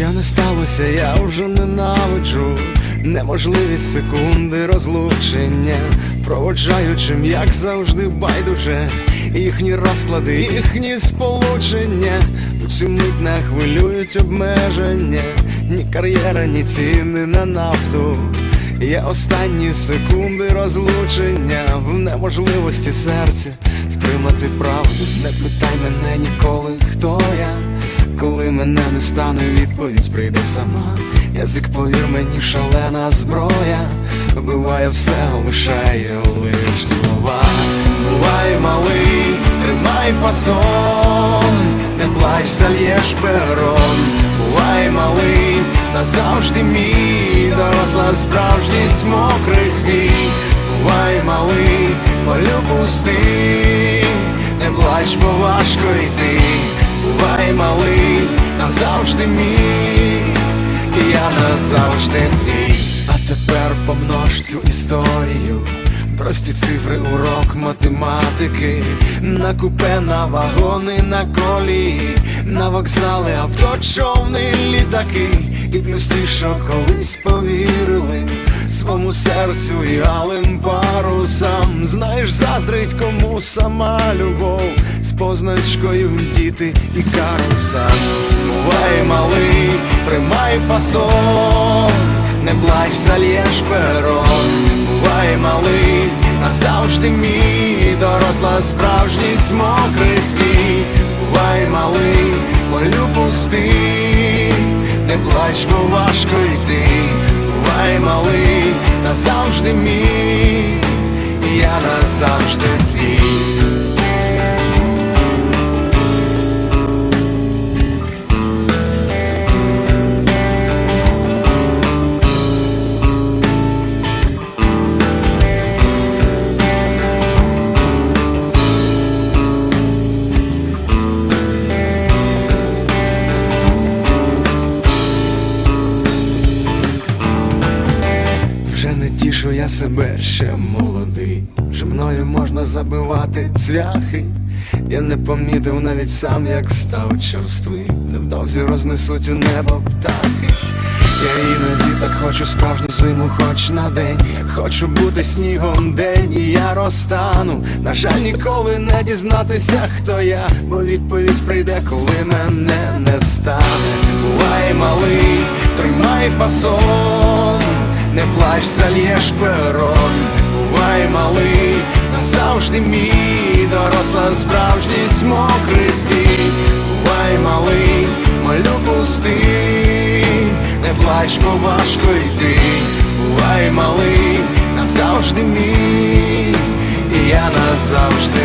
змінився, я вже ненавиджу неможливість секунди розлучення, проводжаючим, як завжди, байдуже, їхні розклади, їхні сполучення. У цю мить не хвилюють обмеження, ні кар'єра, ні ціни на нафту. Є останні секунди розлучення в неможливості серця втримати правду. Не питай мене ніколи, хто я. Мене не стане, відповідь прийде сама. Язик, повір мені, шалена зброя. Вбиває все, лишає лиш слова. Бувай малий, тримай фасон, не плач, зальєш перон. Бувай малий, назавжди мій, доросла справжність мокрих вій. Бувай малий, полю пустий, не плач, бо важко йти. Бувай малий, назавжди мій, я назавжди твій. А тепер помнож цю історію. Прості цифри, урок математики, на купе, на вагони, на колії, на вокзали, авто, човни, літаки, і що колись повірили свому серцю і алим парусам. Знаєш, заздрить кому сама любов з позначкою діти і каруса. Бувай малий, тримай фасон, не плач, зальєш перон. Бувай малий, назавжди мій, доросла справжність мокрих вій. Бувай малий, полю пустий, не плач, бо важко йти. Вай, малий, назавжди мій, я назавжди твій. Тішу я себе ще молодий, вже мною можна забивати цвяхи. Я не помітив навіть сам, як став черствий. Невдовзі рознесуть у небо птахи. Я іноді так хочу справжню зиму, хоч на день. Хочу бути снігом день, і я розтану. На жаль, ніколи не дізнатися, хто я, бо відповідь прийде, коли мене не стане. Бувай малий, тримай фасон. Не плач, зальєш перон, бувай малий, назавжди мій, доросла справжність мокрих вій. Бувай малий, малю пустий, не плач, бо важко йти. Бувай малий, назавжди мій, і я назавжди